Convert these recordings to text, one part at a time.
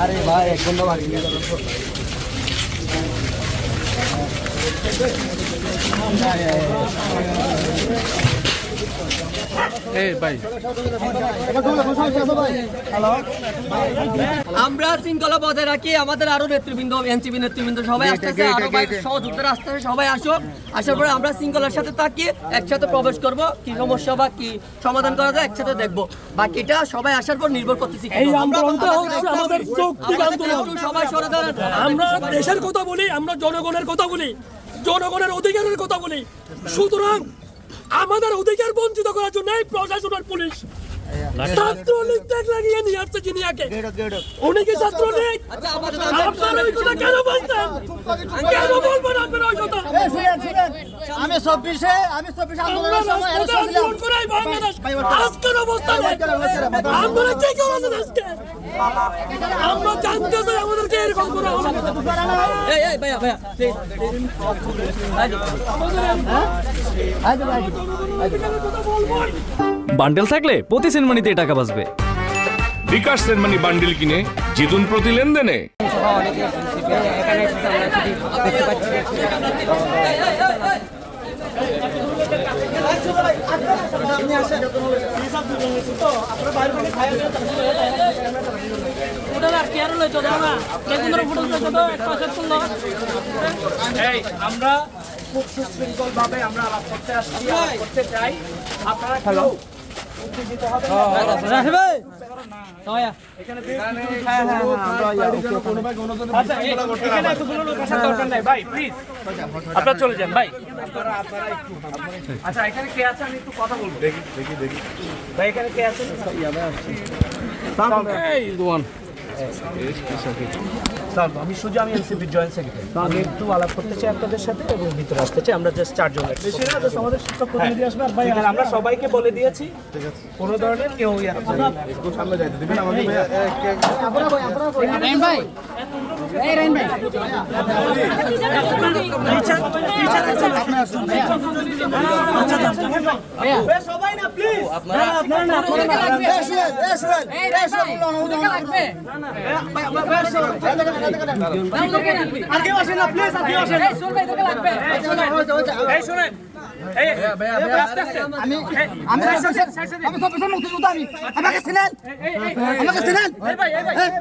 আরে ভাই এক ঘণ্টা বাকি আমরা শৃঙ্খলা বজায় রাখি আমাদের আরও নেতৃবৃন্দ এনসিপি নেতৃবৃন্দ সবাই আসতেছে আরও সহযোগিতা আসতেছে সবাই আসুক। আসার পরে আমরা শৃঙ্খলার সাথে থাকি একসাথে প্রবেশ করব কি সমস্যা বা কি সমাধান করা যায় একসাথে দেখব। বাকিটা সবাই আসার পর নির্ভর করতেছি এই আন্দোলনটা হচ্ছে আমাদের যৌক্তিক আন্দোলন সবাই সরে দাঁড়ান। আমরা দেশের কথা বলি আমরা জনগণের কথা বলি জনগণের অধিকারের কথা বলি। সুতরাং আমাদের অধিকার বঞ্চিত করার জন্য এই প্রশাসন আর পুলিশ ছাত্রলীগ নিয়ে আসছে উনি কি ছাত্রলীগ আচ্ছা আপনারা ওই কথা কেন বলছেন কেন বলবেন আপনারা ওই কথা আমি চব্বিশে আমি চব্বিশে আমরা আন্দোলনের সময় রাজপথে আন্দোলন করাই বাংলাদেশ আজকের অবস্থা আমরা কি করেছেন আজকে আমরা জানতে চাই আমাদেরকে এরকম করা হলো এই এই ভাইয়া ভাইয়া বান্ডেল থাকলে প্রতি সেনমানিতে টাকা বাঁচবে। বিকাশ সেনমানি বান্ডিল কিনে জিতুন প্রতি লেনদেনে। আমরা খুব সুশৃঙ্খল ভাবে আমরা আলাপ করতে আসছি করতে চাই। আপনারা কেউ আপনারা চলে যান ভাই আচ্ছা এখানে কে আছে আমি একটু কথা বলব দেখি দেখি দেখি ভাই এখানে কে আছে আমি সুজা আমি এনসিপি জয়েন্ট সেক্রেটারি আমি একটু আলাপ করতে চাই আপনাদের সাথে এবং ভিতরে আসতে চাই আমরা জাস্ট চারজন বেশি না জাস্ট আমাদের শিক্ষক প্রতিনিধি আসবে আর ভাই আমরা সবাইকে বলে দিয়েছি কোনো ধরনের কেউ ইয়া সামনে যাইতে দিবেন আমাদের সবাই না প্লিজ কি বলছেন আপনি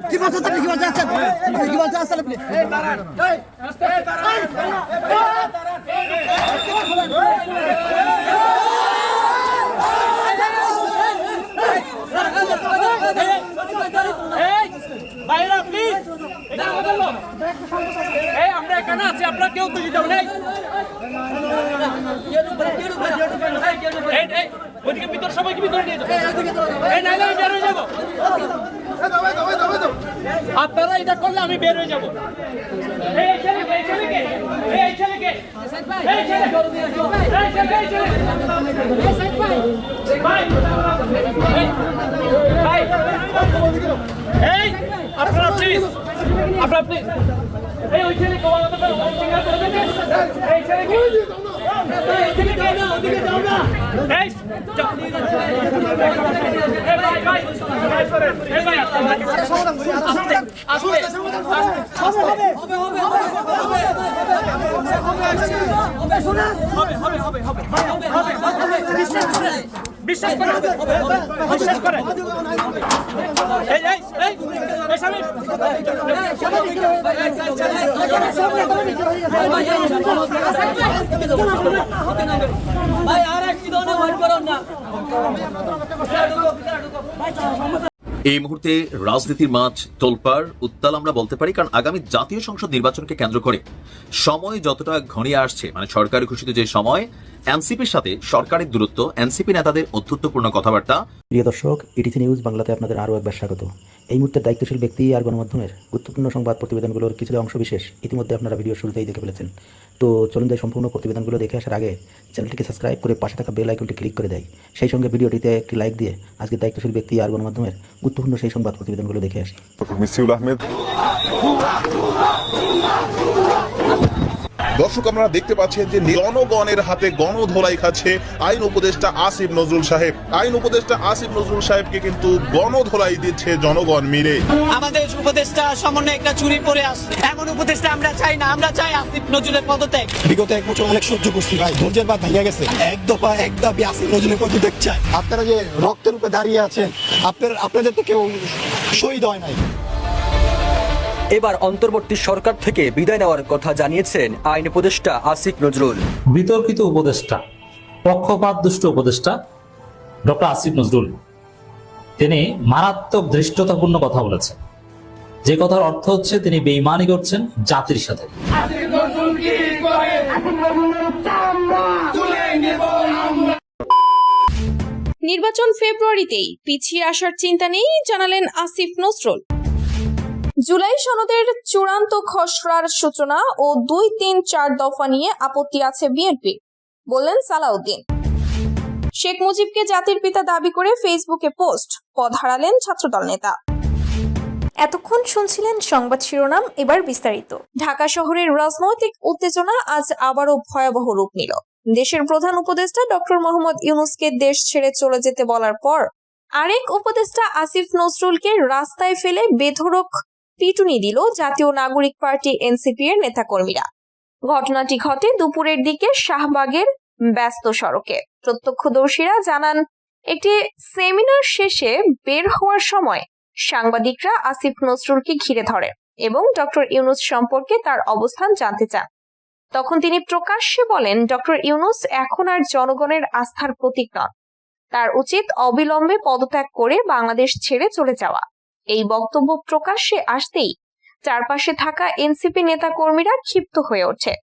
কি বলছেন কি বলছেন আপনি বাইরা লোক এই আমরা এখানে আছি আপনারা কেউ তো দিতে নেই ওইদিকে ভিতর সবাইকে ভিতরে নিয়ে হয়ে যাব আপনারা এটা করলে আমি বের হয়ে যাব ভাই আপনারা প্লিজ আপনারা প্লিজ এই ওই ছেলে কোয়া মতো করে ওই সিঙ্গার করে দেন এই ছেলে কি এই ছেলে কি না ওদিকে যাও না এই যাও। এই ভাই ভাই ভাই সরেন। এই ভাই আস্তে আস্তে হবে হবে হবে হবে হবে হবে বিশ্বাস বিশ্বাস বিশ্বাস করেন এই এই এই এই স্বামী এই মুহূর্তে রাজনীতির মাঠ তোলপার উত্তাল আমরা বলতে পারি, কারণ আগামী জাতীয় সংসদ নির্বাচনকে কেন্দ্র করে সময় যতটা ঘনিয়ে আসছে মানে সরকারি ঘোষিত যে সময়, এনসিপির সাথে সরকারের দূরত্ব, এনসিপি নেতাদের অধ্যত্বপূর্ণ কথাবার্তা প্রিয় দর্শক ইটিসি নিউজ বাংলাতে আপনাদের আরও একবার স্বাগত এই মুহূর্তে দায়িত্বশীল ব্যক্তি আর গণমাধ্যমের গুরুত্বপূর্ণ সংবাদ প্রতিবেদনগুলোর কিছুটা অংশ বিশেষ ইতিমধ্যে আপনারা ভিডিও শুরুতেই দেখে ফেলেছেন তো চলুন যাই সম্পূর্ণ প্রতিবেদনগুলো দেখে আসার আগে চ্যানেলটিকে সাবস্ক্রাইব করে পাশে থাকা বেল আইকনটি ক্লিক করে দেয় সেই সঙ্গে ভিডিওটিতে একটি লাইক দিয়ে আজকে দায়িত্বশীল ব্যক্তি আর গণমাধ্যমের গুরুত্বপূর্ণ সেই সংবাদ প্রতিবেদনগুলো দেখে আসি মিসিউল আহমেদ দর্শক আপনারা দেখতে পাচ্ছেন যে জনগণের হাতে গণধোলাই খাচ্ছে আইন উপদেষ্টা আসিফ নজরুল সাহেব। আইন উপদেষ্টা আসিফ নজরুল সাহেবকে কিন্তু গণধোলাই দিচ্ছে জনগণ মিলে। আমাদের উপদেষ্টা সমন্বয়ে একটা চুরি পরে আসছে। এমন উপদেষ্টা আমরা চাই না আমরা চাই আসিফ নজরুলের পদত্যাগ। বিগত এক বছর অনেক সহ্য করছি ভাই ধৈর্যের বাদ ভেঙে গেছে। এক দফা এক দাবি আসিফ নজরুলের পদত্যাগ চাই আপনারা যে রক্তের উপরে দাঁড়িয়ে আছেন আপনার আপনাদের তো কেউ শহীদ হয় নাই। এবার অন্তর্বর্তী সরকার থেকে বিদায় নেওয়ার কথা জানিয়েছেন আইন উপদেষ্টা আসিফ নজরুল। বিতর্কিত উপদেষ্টা পক্ষপাত দুষ্ট উপদেষ্টা ডক্টর আসিফ নজরুল। তিনি মারাত্মক ধৃষ্টতাপূর্ণ কথা বলেছেন। যে কথার অর্থ হচ্ছে তিনি বেইমানি করছেন জাতির সাথে। নির্বাচন ফেব্রুয়ারিতেই পিছিয়ে আসার চিন্তা নেই জানালেন আসিফ নজরুল। জুলাই সনদের চূড়ান্ত খসড়ার সূচনা ও দুই তিন চার দফা নিয়ে আপত্তি আছে বিএনপি, বললেন সালাউদ্দিন। শেখ মুজিবকে জাতির পিতা দাবি করে ফেসবুকে পোস্ট, পদ হারালেন ছাত্রদল নেতা। এতক্ষণ শুনছিলেন সংবাদ শিরোনাম, এবার বিস্তারিত। ঢাকা শহরের রাজনৈতিক উত্তেজনা আজ আবারও ভয়াবহ রূপ নিল। দেশের প্রধান উপদেষ্টা ডক্টর মোহাম্মদ ইউনুসকে দেশ ছেড়ে চলে যেতে বলার পর, আরেক উপদেষ্টা আসিফ নজরুলকে রাস্তায় ফেলে বেধড়ক পিটুনি দিল জাতীয় নাগরিক পার্টি এনসিপি এর নেতাকর্মীরা। ঘটনাটি ঘটে দুপুরের দিকে শাহবাগের ব্যস্ত সড়কে। প্রত্যক্ষদর্শীরা জানান, একটি সেমিনার শেষে বের হওয়ার সময় সাংবাদিকরা আসিফ নজরুলকে ঘিরে ধরে এবং ডক্টর ইউনুস সম্পর্কে তার অবস্থান জানতে চান। তখন তিনি প্রকাশ্যে বলেন, ডক্টর ইউনুস এখন আর জনগণের আস্থার প্রতীক নন। তার উচিত অবিলম্বে পদত্যাগ করে বাংলাদেশ ছেড়ে চলে যাওয়া। এই বক্তব্য প্রকাশ্যে আসতেই চারপাশে থাকা এনসিপি নেতাকর্মীরা ক্ষিপ্ত হয়ে ওঠে।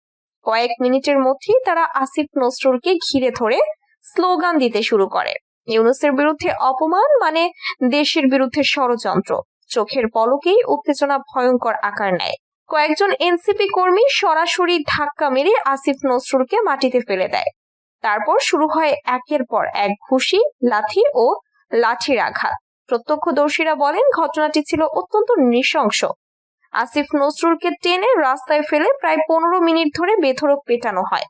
কয়েক মিনিটের মধ্যেই তারা আসিফ নসরুলকে ঘিরে ধরে স্লোগান দিতে শুরু করে। ইউনুসের বিরুদ্ধে অপমান মানে দেশের বিরুদ্ধে ষড়যন্ত্র। চোখের পলকেই উত্তেজনা ভয়ঙ্কর আকার নেয়। কয়েকজন এনসিপি কর্মী সরাসরি ধাক্কা মেরে আসিফ নসরুলকে মাটিতে ফেলে দেয়। তারপর শুরু হয় একের পর এক ঘুষি লাঠি ও লাঠির আঘাত। প্রত্যক্ষদর্শীরা বলেন, ঘটনাটি ছিল অত্যন্ত নৃশংস। আসিফ নজরুলকে টেনে রাস্তায় ফেলে প্রায় পনেরো মিনিট ধরে বেধড়ক পেটানো হয়।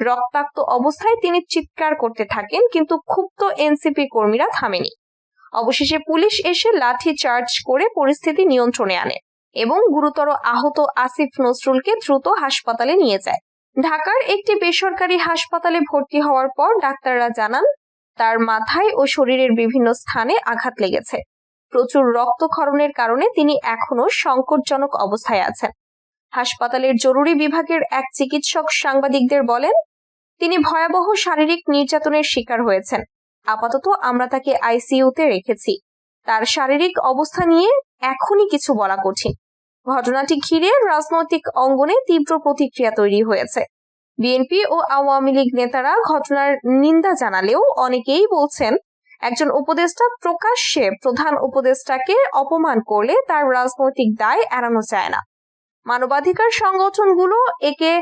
রক্তাক্ত অবস্থায় তিনি চিৎকার করতে থাকেন, কিন্তু ক্ষুব্ধ এনসিপি কর্মীরা থামেনি। অবশেষে পুলিশ এসে লাঠি চার্জ করে পরিস্থিতি নিয়ন্ত্রণে আনে এবং গুরুতর আহত আসিফ নজরুলকে দ্রুত হাসপাতালে নিয়ে যায়। ঢাকার একটি বেসরকারি হাসপাতালে ভর্তি হওয়ার পর ডাক্তাররা জানান তার মাথায় ও শরীরের বিভিন্ন স্থানে আঘাত লেগেছে। প্রচুর রক্তক্ষরণের কারণে তিনি এখনও সংকটজনক অবস্থায় আছেন। হাসপাতালের জরুরি বিভাগের এক চিকিৎসক সাংবাদিকদের বলেন, তিনি ভয়াবহ শারীরিক নির্যাতনের শিকার হয়েছেন। আপাতত আমরা তাকে আইসিইউতে রেখেছি। তার শারীরিক অবস্থা নিয়ে এখনই কিছু বলা কঠিন। ঘটনাটি ঘিরে রাজনৈতিক অঙ্গনে তীব্র প্রতিক্রিয়া তৈরি হয়েছে। বিএনপি ও আওয়ামী লীগ নেতারা ঘটনার নিন্দা জানালেও অনেকেই বলছেন, একজন উপদেষ্টা প্রকাশ্যে প্রধান উপদেষ্টাকে অপমান করলে তার রাজনৈতিক দায় এড়ানো যায় না। মানবাধিকার সংগঠনগুলো একে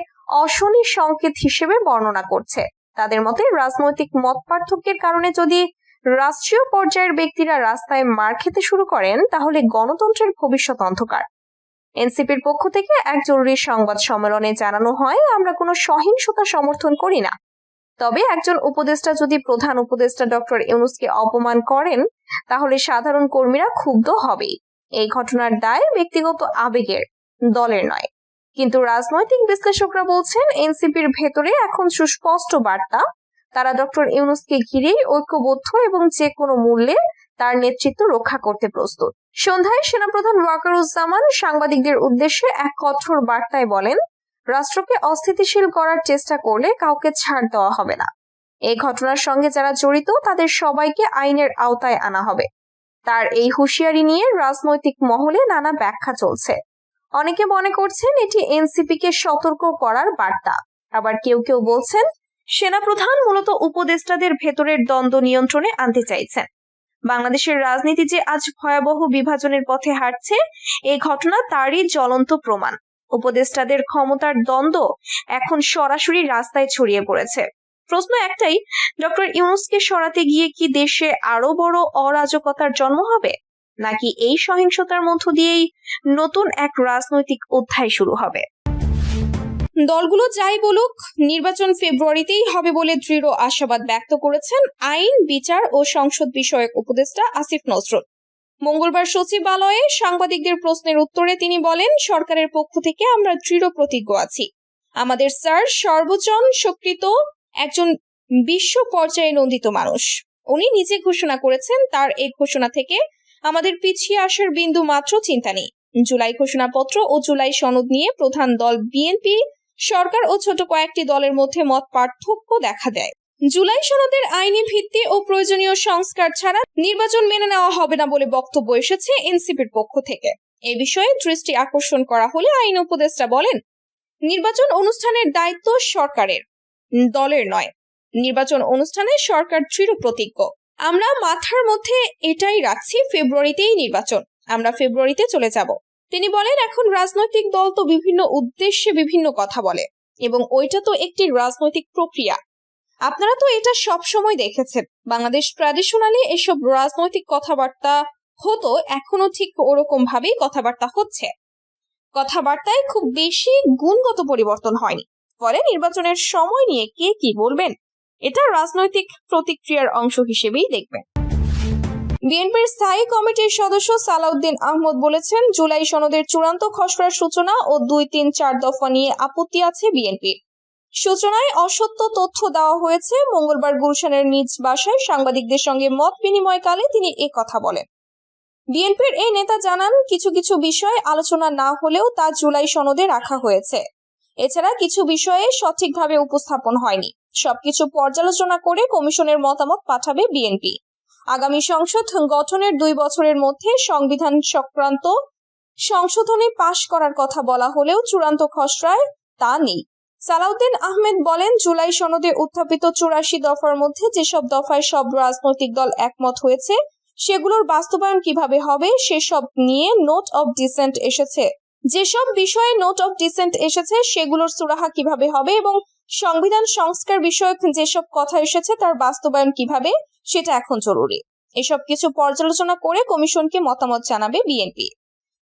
অশনি সংকেত হিসেবে বর্ণনা করছে। তাদের মতে রাজনৈতিক মত পার্থক্যের কারণে যদি রাষ্ট্রীয় পর্যায়ের ব্যক্তিরা রাস্তায় মার খেতে শুরু করেন, তাহলে গণতন্ত্রের ভবিষ্যৎ অন্ধকার। এনসিপির পক্ষ থেকে এক জরুরি সংবাদ সম্মেলনে জানানো হয়, আমরা কোনো সহিংসতা সমর্থন করি না। তবে একজন উপদেষ্টা যদি প্রধান উপদেষ্টা ডক্টর ইউনুসকে অপমান করেন, তাহলে সাধারণ কর্মীরা ক্ষুব্ধ হবে এই ঘটনার দায় ব্যক্তিগত আবেগের, দলের নয়। কিন্তু রাজনৈতিক বিশ্লেষকরা বলছেন, এনসিপির ভেতরে এখন সুস্পষ্ট বার্তা, তারা ডক্টর ইউনুসকে ঘিরেই ঐক্যবদ্ধ এবং যে কোনো মূল্যে তার নেতৃত্ব রক্ষা করতে প্রস্তুত। সন্ধ্যায় সেনাপ্রধান ওয়াকারুজ্জামান সাংবাদিকদের উদ্দেশ্যে এক কঠোর বার্তায় বলেন, রাষ্ট্রকে অস্থিতিশীল করার চেষ্টা করলে কাউকে ছাড় দেওয়া হবে না। এই ঘটনার সঙ্গে যারা জড়িত, তাদের সবাইকে আইনের আওতায় আনা হবে। তার এই হুঁশিয়ারি নিয়ে রাজনৈতিক মহলে নানা ব্যাখ্যা চলছে। অনেকে মনে করছেন এটি এনসিপি কে সতর্ক করার বার্তা। আবার কেউ কেউ বলছেন, সেনাপ্রধান মূলত উপদেষ্টাদের ভেতরের দ্বন্দ্ব নিয়ন্ত্রণে আনতে চাইছেন। বাংলাদেশের রাজনীতি যে আজ ভয়াবহ বিভাজনের পথে হাঁটছে এই ঘটনা তারই জ্বলন্ত প্রমাণ। উপদেষ্টাদের ক্ষমতার দ্বন্দ্ব এখন সরাসরি রাস্তায় ছড়িয়ে পড়েছে। প্রশ্ন একটাই, ডক্টর ইউনুসকে সরাতে গিয়ে কি দেশে আরও বড় অরাজকতার জন্ম হবে? নাকি এই সহিংসতার মধ্য দিয়েই নতুন এক রাজনৈতিক অধ্যায় শুরু হবে? দলগুলো যাই বলুক, নির্বাচন ফেব্রুয়ারিতেই হবে বলে দৃঢ় আশাবাদ ব্যক্ত করেছেন আইন, বিচার ও সংসদ বিষয়ক উপদেষ্টা আসিফ নজরুল। মঙ্গলবার সচিবালয়ে সাংবাদিকদের প্রশ্নের উত্তরে তিনি বলেন, সরকারের পক্ষ থেকে আমরা দৃঢ় প্রতিজ্ঞ আছি। আমাদের স্যার সর্বজন স্বীকৃত একজন বিশ্ব পর্যায়ে নন্দিত মানুষ। উনি নিজে ঘোষণা করেছেন, তার এই ঘোষণা থেকে আমাদের পিছিয়ে আসার বিন্দু মাত্র চিন্তা নেই। জুলাই ঘোষণাপত্র ও জুলাই সনদ নিয়ে প্রধান দল বিএনপি সরকার ও ছোট কয়েকটি দলের মধ্যে মত পার্থক্য দেখা দেয়। জুলাই সনদের আইনি ভিত্তি ও প্রয়োজনীয় সংস্কার ছাড়া নির্বাচন মেনে নেওয়া হবে না বলে বক্তব্য এসেছে এনসিপির পক্ষ থেকে। এ বিষয়ে দৃষ্টি আকর্ষণ করা হলে আইন উপদেষ্টা বলেন, নির্বাচন অনুষ্ঠানের দায়িত্ব সরকারের, দলের নয়। নির্বাচন অনুষ্ঠানে সরকার দৃঢ় প্রতিজ্ঞ আমরা মাথার মধ্যে এটাই রাখছি, ফেব্রুয়ারিতেই নির্বাচন। আমরা ফেব্রুয়ারিতে চলে যাব। তিনি বলেন, এখন রাজনৈতিক দল তো বিভিন্ন উদ্দেশ্যে বিভিন্ন কথা বলে এবং ওইটা তো একটি রাজনৈতিক প্রক্রিয়া। আপনারা তো এটা সব সময় দেখেছেন। বাংলাদেশ ট্র্যাডিশনালি এসব রাজনৈতিক কথাবার্তা হতো, এখনও ঠিক ওরকম ভাবেই কথাবার্তা হচ্ছে। কথাবার্তায় খুব বেশি গুণগত পরিবর্তন হয়নি। ফলে নির্বাচনের সময় নিয়ে কে কি বলবেন? এটা রাজনৈতিক প্রতিক্রিয়ার অংশ হিসেবেই দেখবেন। বিএনপির স্থায়ী কমিটির সদস্য সালাউদ্দিন আহমদ বলেছেন, জুলাই সনদের চূড়ান্ত খসড়ার সূচনা ও দুই তিন চার দফা নিয়ে আপত্তি আছে বিএনপির সূচনায় অসত্য তথ্য দেওয়া হয়েছে। মঙ্গলবার গুলশানের নিজ বাসায় সাংবাদিকদের সঙ্গে মত বিনিময়কালে তিনি এ কথা বলেন। বিএনপির এই নেতা জানান, কিছু কিছু বিষয় আলোচনা না হলেও তা জুলাই সনদে রাখা হয়েছে। এছাড়া কিছু বিষয়ে সঠিকভাবে উপস্থাপন হয়নি। সবকিছু পর্যালোচনা করে কমিশনের মতামত পাঠাবে বিএনপি। আগামী সংসদ গঠনের দুই বছরের মধ্যে সংবিধান সংক্রান্ত সংশোধনী পাশ করার কথা বলা হলেও চূড়ান্ত খসড়ায় তা নেই। সালাউদ্দিন আহমেদ বলেন, জুলাই সনদে উত্থাপিত চুরাশি দফার মধ্যে যেসব দফায় সব রাজনৈতিক দল একমত হয়েছে, সেগুলোর বাস্তবায়ন কীভাবে হবে সেসব নিয়ে নোট অব ডিসেন্ট এসেছে। যেসব বিষয়ে নোট অব ডিসেন্ট এসেছে, সেগুলোর সুরাহা কীভাবে হবে এবং সংবিধান সংস্কার বিষয়ক যেসব কথা এসেছে, তার বাস্তবায়ন কীভাবে সেটা এখন জরুরি। এসব কিছু পর্যালোচনা করে কমিশনকে মতামত জানাবে বিএনপি।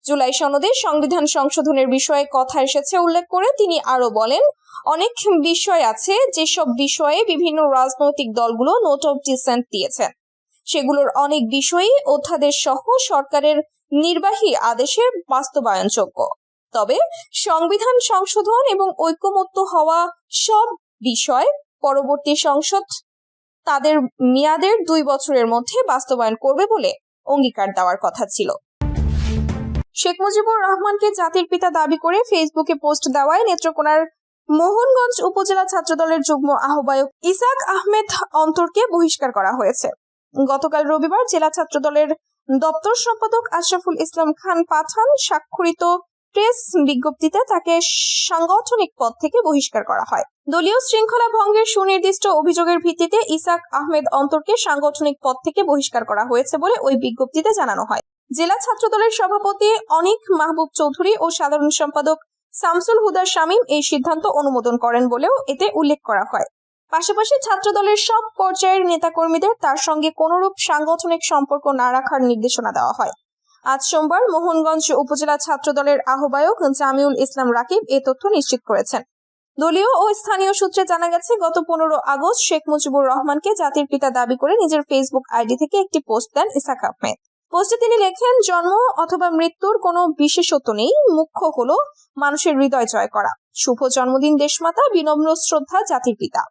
জুলাই সনদে সংবিধান সংশোধনের বিষয়ে কথা এসেছে উল্লেখ করে তিনি আরও বলেন, অনেক বিষয় আছে যেসব বিষয়ে বিভিন্ন রাজনৈতিক দলগুলো নোট অফ ডিসেন্ট দিয়েছেন সেগুলোর অনেক বিষয়ই অধ্যাদেশ সহ সরকারের নির্বাহী আদেশে বাস্তবায়নযোগ্য। তবে সংবিধান সংশোধন এবং ঐক্যমত্য হওয়া সব বিষয় পরবর্তী সংসদ তাদের মেয়াদের দুই বছরের মধ্যে বাস্তবায়ন করবে বলে অঙ্গীকার দেওয়ার কথা ছিল। শেখ মুজিবুর রহমানকে জাতির পিতা দাবি করে ফেসবুকে পোস্ট দেওয়ায় নেত্রকোনার মোহনগঞ্জ উপজেলা ছাত্রদলের যুগ্ম আহ্বায়ক ইসাক আহমেদ অন্তরকে বহিষ্কার করা হয়েছে। গতকাল রবিবার জেলা ছাত্রদলের দপ্তর সম্পাদক আশরাফুল ইসলাম খান পাঠান স্বাক্ষরিত প্রেস বিজ্ঞপ্তিতে তাকে সাংগঠনিক পদ থেকে বহিষ্কার করা হয়। দলীয় শৃঙ্খলা ভঙ্গের সুনির্দিষ্ট অভিযোগের ভিত্তিতে ইসাক আহমেদ অন্তরকে সাংগঠনিক পদ থেকে বহিষ্কার করা হয়েছে বলে ওই বিজ্ঞপ্তিতে জানানো হয়। জেলা ছাত্রদলের সভাপতি অনিক মাহবুব চৌধুরী ও সাধারণ সম্পাদক শামসুল হুদা শামীম এই সিদ্ধান্ত অনুমোদন করেন বলেও এতে উল্লেখ করা হয়। পাশাপাশি ছাত্রদলের সব পর্যায়ের নেতাকর্মীদের তার সঙ্গে কোনরূপ সাংগঠনিক সম্পর্ক না রাখার নির্দেশনা দেওয়া হয়। আজ সোমবার মোহনগঞ্জ উপজেলা ছাত্রদলের আহ্বায়ক জামিউল ইসলাম রাকিব এ তথ্য নিশ্চিত করেছেন। দলীয় ও স্থানীয় সূত্রে জানা গেছে, গত পনেরো আগস্ট শেখ মুজিবুর রহমানকে জাতির পিতা দাবি করে নিজের ফেসবুক আইডি থেকে একটি পোস্ট দেন ইসাক আহমেদ। পোস্টে তিনি লেখেন, জন্ম অথবা মৃত্যুর কোনো বিশেষত্ব নেই, মুখ্য হলো মানুষের হৃদয় জয় করা। শুভ জন্মদিন দেশমাতা, বিনম্র শ্রদ্ধা জাতির পিতা।